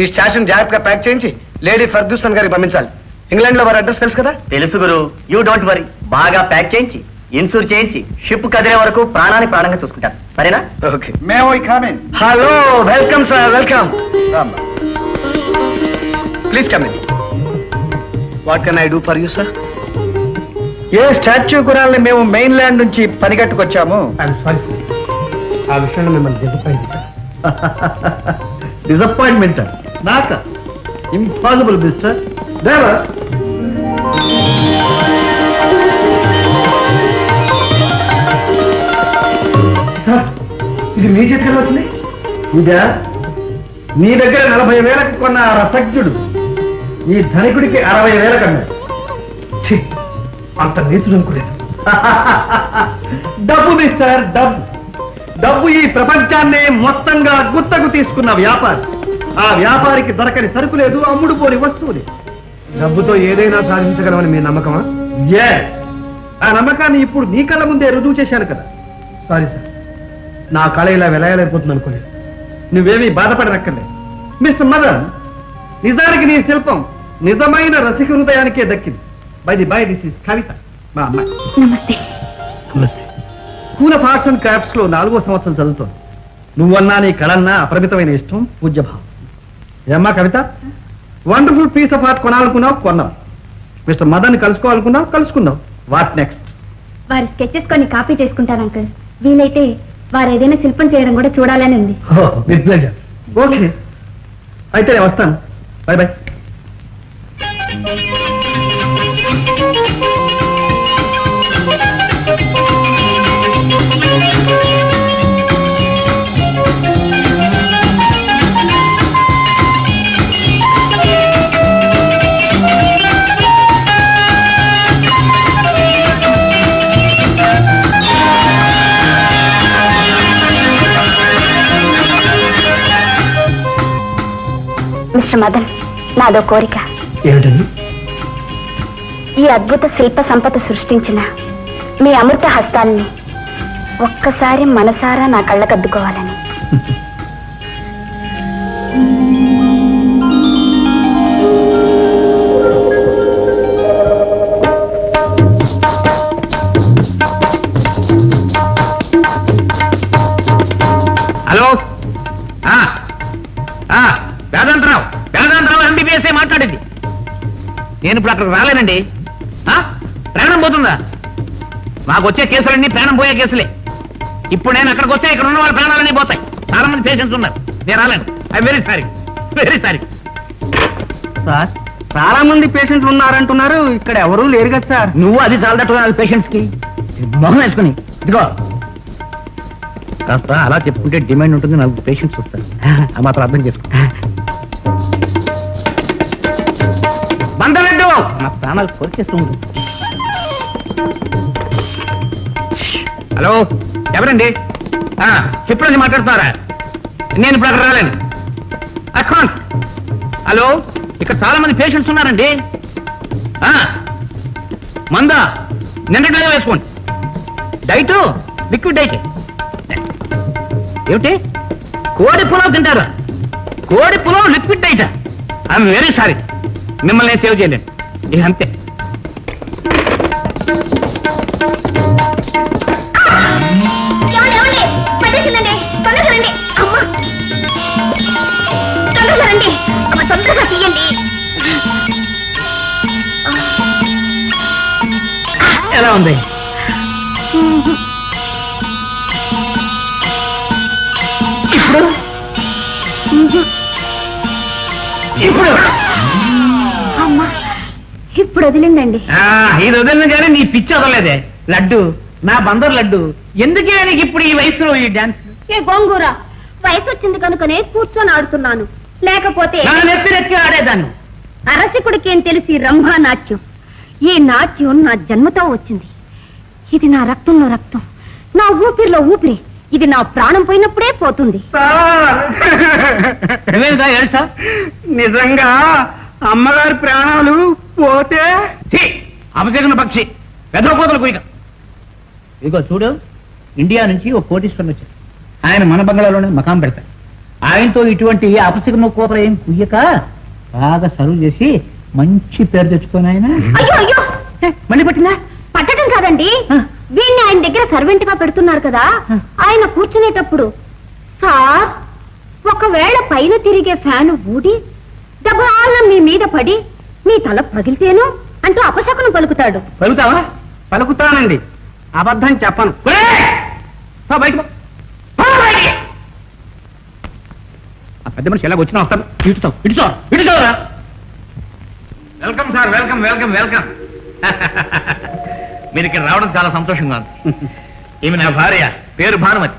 ఈ స్టాచ్యూని జాగ్రత్తగా ప్యాక్ చేయించి లేడీ ఫర్గ్యూసన్ గారికి పంపించాలి. ఇంగ్లాండ్లో వారి అడ్రస్ తెలుసు కదా? తెలుసు గురు. You don't worry. బాగా ప్యాక్ చేయించి ఇన్సూర్ చేయించి షిప్ కదిలే వరకు ప్రాణాన్ని ప్రాణంగా చూసుకుంటాను సరేనా? Okay. May I come in hello welcome sir welcome. Please come in. What can I do for you sir a statue గురాల్ని మేము మెయిన్ ల్యాండ్ నుంచి పనిగట్టుకొచ్చాము? ఆ విషయంలో మిమ్మల్ని డిసప్పాయింట్ డిసప్పాయింట్మెంట్ నాక ఇంపాసిబుల్ మిస్టర్ దేవర్ సార్ ఇది మీ చేతిలో వచ్చింది? ఇదా? నీ దగ్గర నలభై వేలకు కొన్న రసజ్ఞుడు. ఈ ధనికుడికి అరవై వేల కన్నా అంత నీతులు అనుకోలేదు. డబ్బు మిస్టర్ డబ్బు. డబ్బు ఈ ప్రపంచాన్నే మొత్తంగా గుత్తకు తీసుకున్న వ్యాపారి. ఆ వ్యాపారికి దొరకని సరుకు లేదు అమ్ముడు పోని వస్తువు లేదు. డబ్బుతో ఏదైనా సాధించగలమని మీ నమ్మకమా? Yes. ఆ నమ్మకాన్ని ఇప్పుడు నీ కళ్ళ ముందే రుజువు చేశాను కదా. సారీ సార్ నా కళ ఇలా వెలయలేకపోతుంది అనుకోలేదు. నువ్వేమీ బాధపడనక్కర్లేదు. మిస్టర్ మదన్ నిజానికి నీ శిల్పం నిజమైన రసిక హృదయానికే దక్కింది. By the by this is Kavita మా అమ్మాయి. నమస్తే. నమస్తే. స్కూల్ ఆఫ్ ఆర్ట్స్ అండ్ క్రాఫ్ట్స్లో నాలుగో సంవత్సరం చదువుతోంది. నువ్వన్నా నీ కళన్నా అపరిమితమైన ఇష్టం పూజ్యభావం. ఏమ్మా Kavita? Wonderful piece of art కొనాలనుకున్నావు? కొన్నావు మిస్టర్ మదన్ కలుసుకోవాలనుకున్నావు? కలుసుకున్నావు వాట్ నెక్స్ట్ వారి స్కెచెస్ కొన్ని కాపీ చేసుకుంటాను అంకుల్. వీలైతే వారు ఏదైనా శిల్పం చేయడం కూడా చూడాలని ఉంది. ఓకే అయితే నేను వస్తాను. బై బై మిస్టర్ మదన్ నాదో కోరిక. ఏమిటండి? ఈ అద్భుత శిల్ప సంపద సృష్టించిన మీ అమృత హస్తాల్ని ఒక్కసారి మనసారా నా కళ్ళకద్దుకోవాలని. హలో నేను ఇప్పుడు అక్కడికి రాలేనండి. ఆ? ప్రాణం పోతుందా? మాకు వచ్చే కేసులన్నీ ప్రాణం పోయే కేసులే. ఇప్పుడు నేను అక్కడికి వస్తే ఇక్కడ ఉన్న వాళ్ళ ప్రాణాలన్నీ పోతాయి. చాలా మంది పేషెంట్స్ ఉన్నారు. నేను రాలేను. I very sorry very sorry sir చాలా మంది పేషెంట్లు ఉన్నారంటున్నారు. ఇక్కడ ఎవరూ లేరు కదా సార్. నువ్వు అది చాలదట్టుగా పేషెంట్స్కి? మొహం వేసుకుని. ఇదిగో. కాస్త అలా చెప్పుకుంటే డిమాండ్ ఉంటుంది. నాకు పేషెంట్స్ వస్తారు. ఆ మాత్రం అర్థం చేసుకో. నా ప్రాణాలు కొరికేస్తుంది హలో ఎవరండి? ఎప్పుడు నుంచి మాట్లాడుతున్నారా? నేను ఇప్పుడు అక్కడ రాలేను. అకౌంట్ హలో ఇక్కడ చాలా మంది పేషెంట్స్ ఉన్నారండి. ఆ, మందా నిన్నట్లాగా వేసుకోండి. Diet liquid diet. ఏమిటి? కోడి పులావ్ తింటారా. కోడి pulao liquid diet. I'm very sorry. మిమ్మల్ని సేవ్ చేయలేను. ఇది అంతే. ఎలా ఉంది? ఇప్పుడు వదిలిందండి. ఆ, ఇది వదిలిన కానీ నీ పిచ్చి వదలలేదే. లడ్డు నా బందరు లడ్డు. ఎందుకే నీకు ఇప్పుడు ఈ వయసులో ఈ డాన్స్? ఏ గోంగూర వయసు వచ్చింది కనుకనే కూర్చొని ఆడుతున్నాను. లేకపోతే నా నెత్తి నెత్తి ఆడేదాన్ని. అరసికుడికి ఏం తెలిసి రంభా నాట్యం? ఈ నాట్యం నా జన్మతో వచ్చింది. ఇది నా రక్తంలో రక్తం. నా ఊపిరిలో ఊపిరి. ఇది నా ప్రాణం పోయినప్పుడే పోతుంది. ఏడుస్తా నిజంగా అమ్మగారి ప్రాణాలు పోతే? అపశకున పక్షి. పెద్దపోతలు కుయిక. ఇదిగో చూడు ఇండియా నుంచి ఓ కోటీశ్వరుని వచ్చారు ఆయన మన బంగ్లాలోనే మకాం పెడతారు ఆయనతో ఇటువంటి అపశకున కూపర ఏం కుయ్యక బాగా సర్వ్ చేసి మంచి పేరు తెచ్చుకొని ఆయన అయ్యో అయ్యో! మళ్ళీ పట్టిందా? పట్టడం కాదండి. వీణ్ణి ఆయన దగ్గర సర్వెంట్గా పెడుతున్నారు కదా. ఆయన కూర్చునేటప్పుడు సార్ ఒకవేళ పైన తిరిగే ఫ్యాన్ ఊడి దబాల మీ మీద పడి మీ తల పగిలితేను అంటూ అపశకునం పలుకుతాడు. పలుకుతావా? పలుకుతానండి. అబద్ధం చెప్పను. ఆ పెద్ద మనిషి ఎలా వచ్చినా వస్తాను ఇటుతావు ఇటుతావు ఇటుతావురా welcome sir welcome welcome welcome. మీరు ఇక్కడ రావడం చాలా సంతోషంగా ఉంది. ఈమె నా భార్య పేరు భానుమతి.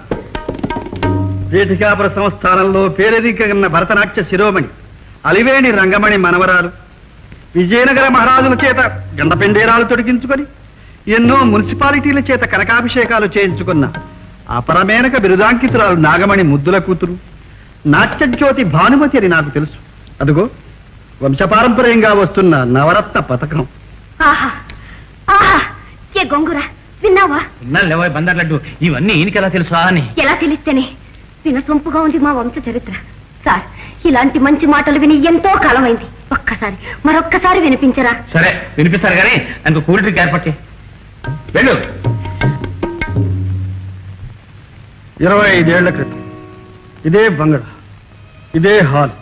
పీఠికాపుర సంస్థానంలో పేరెదికన్న భరతనాట్య శిరోమణి అలివేణి రంగమణి మనవరాలు విజయనగర మహారాజుల చేత గండపెండేరాలు తొడిగించుకొని ఎన్నో మున్సిపాలిటీల చేత కనకాభిషేకాలు చేయించుకున్న అపరమేనక బిరుదాంకితురాలు నాగమణి ముద్దుల కూతురు నాట్యజ్యోతి భానుమతి అని నాకు తెలుసు. అదుగో వంశపారంపర్యంగా వస్తున్న నవరత్న పథకం. ఆహా ఆహా ఏ గొంగురా విన్నావా? ఉన్నారు లేవో బందర్లడ్డు ఇవన్నీ తెలుసా? అని ఎలా తెలిస్తేనే? వినసొంపుగా ఉంది మా వంశ చరిత్ర. సార్ ఇలాంటి మంచి మాటలు విని ఎంతో కాలమైంది. ఒక్కసారి మరొక్కసారి వినిపించరా? సరే వినిపిస్తారు కానీ అందుకు కూల్ డ్రింక్ ఏర్పాటు చేయి. వెళ్ళు. ఇరవై ఐదేళ్ళ క్రితం ఇదే బంగళ ఇదే హాల్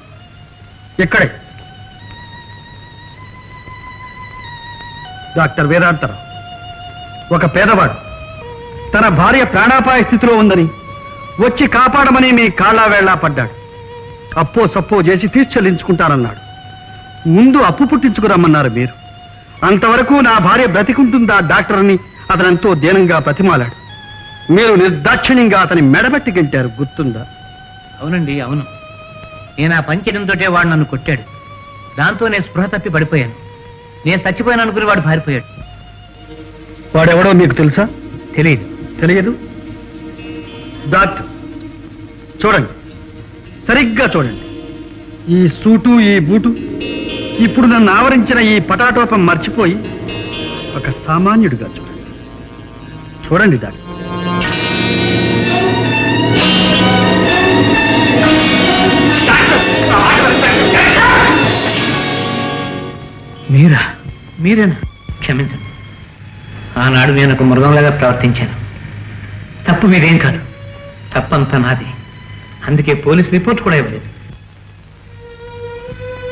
ఇక్కడే. డాక్టర్ వేదాంతరావు ఒక పేదవాడు తన భార్య ప్రాణాపాయ స్థితిలో ఉందని వచ్చి కాపాడమని మీ కాళ్ళా వేళ్ళా పడ్డాడు. అప్పో సప్పో చేసి ఫీజు చెల్లించుకుంటానన్నాడు. ముందు అప్పు పుట్టించుకురమ్మన్నారు మీరు. అంతవరకు నా భార్య బ్రతికుంటుందా డాక్టర్ అని అతనంతో దీనంగా ప్రతిమాలాడు. మీరు నిర్దాక్షిణ్యంగా అతని మెడబెట్టి గెంటారు గుర్తుందా? అవునండి అవును. నేను ఆ పంచడంతో వాడు నన్ను కొట్టాడు. దాంతో నేను స్పృహ తప్పి పడిపోయాను. నేను చచ్చిపోయాను అనుకుని వాడు పారిపోయాడు. వాడెవడో మీకు తెలుసా? తెలియదు. తెలియదు? డాక్టర్ చూడండి. సరిగ్గా చూడండి. ఈ సూటు ఈ బూటు ఇప్పుడు నన్ను ఆవరించిన ఈ పటాటోపం మర్చిపోయి ఒక సామాన్యుడిగా చూడండి. చూడండి డాక్టర్ మీరా? మీరేనా? క్షమించండి. ఆనాడు నేను ఒక మృగంలాగా ప్రవర్తించాను. తప్పు మీరేం కాదు. తప్పంతా నాది. అందుకే పోలీస్ రిపోర్ట్ కూడా ఇవ్వలేదు.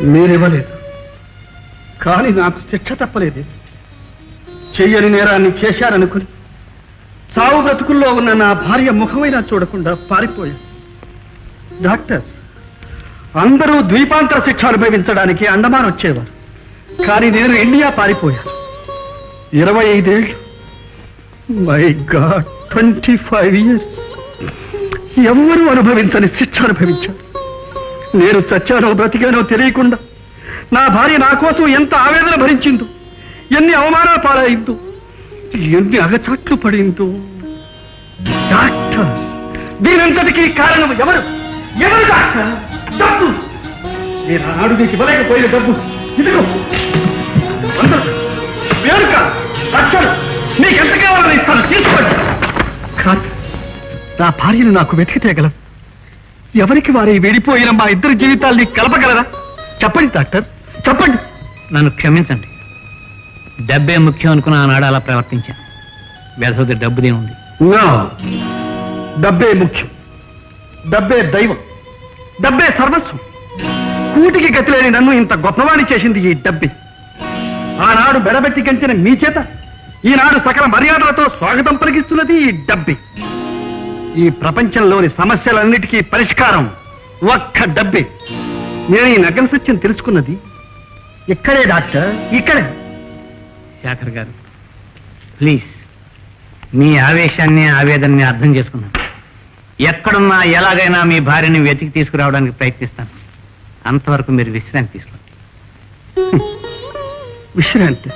మీరివ్వలేదు. కానీ నాకు శిక్ష తప్పలేదు. చెయ్యని నేరాన్ని చేశారనుకుని సావు బ్రతుకుల్లో ఉన్న నా భార్య ముఖమైనా చూడకుండా పారిపోయాను. డాక్టర్ అందరూ ద్వీపాంతర శిక్ష అనుభవించడానికి అండమాన్ వచ్చేవారు. కానీ నేను ఇండియా పారిపోయాను. ఇరవై ఐదేళ్ళు. My God twenty five years. ఎవ్వరూ అనుభవించని శిక్ష అనుభవించారు. నేను చచ్చానో బ్రతికానో తెలియకుండా నా భార్య నా కోసం ఎంత ఆవేదన భరించిందో ఎన్ని అవమానాలు పాలైందో ఎన్ని అగచాట్లు పడిందో. డాక్టర్ దీనంతటికీ కారణం ఎవరు? ఎవరు డాక్టర్? డబ్బు. నేను ఆనాడు నీకు ఇవ్వలేకపోయిన డబ్బు. ఇదిగో. వందలు వేరు కాదు లక్షలు నీకెంత కావాలని ఇస్తాను? తీసుకోండి. కాదు నా భార్యను నాకు వెతికితేగల ఎవరికి వారే విడిపోయిన మా ఇద్దరి జీవితాల్ని కలపగలరా? చెప్పండి డాక్టర్. చెప్పండి. నన్ను క్షమించండి. డబ్బే ముఖ్యం అనుకున్న ఆనాడు అలా ప్రవర్తించాను. వ్యధోది డబ్బుదే ఉంది. డబ్బే ముఖ్యం. డబ్బే దైవం. డబ్బే సర్వస్వం. కూటికి గతిలేని నన్ను ఇంత గొప్పవాణి చేసింది ఈ డబ్బే. ఆనాడు బెడబెట్టి కంచిన మీ చేత ఈనాడు సకల మర్యాదలతో స్వాగతం పలికిస్తున్నది ఈ డబ్బే. ఈ ప్రపంచంలోని సమస్యలన్నిటికీ పరిష్కారం ఒక్క డబ్బే. నేను ఈ నగ్న సత్యం తెలుసుకున్నది ఇక్కడే డాక్టర్ ఇక్కడే. శేఖర్ గారు. ప్లీజ్ మీ ఆవేశాన్ని ఆవేదనని అర్థం చేసుకున్నాను ఎక్కడున్నా ఎలాగైనా మీ భార్యని వెతికి తీసుకురావడానికి ప్రయత్నిస్తాను. అంతవరకు మీరు విశ్రాంతి తీసుకోండి. విశ్రాంతి?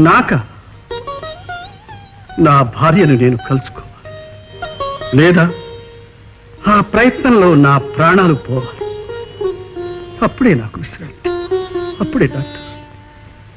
నాక? నా భార్యను నేను కలుసుకోవాలి. లేదా? ఆ ప్రయత్నంలో నా ప్రాణాలు పోవాలి. అప్పుడే నాకు విశ్రాంతి. అప్పుడే డాక్టర్.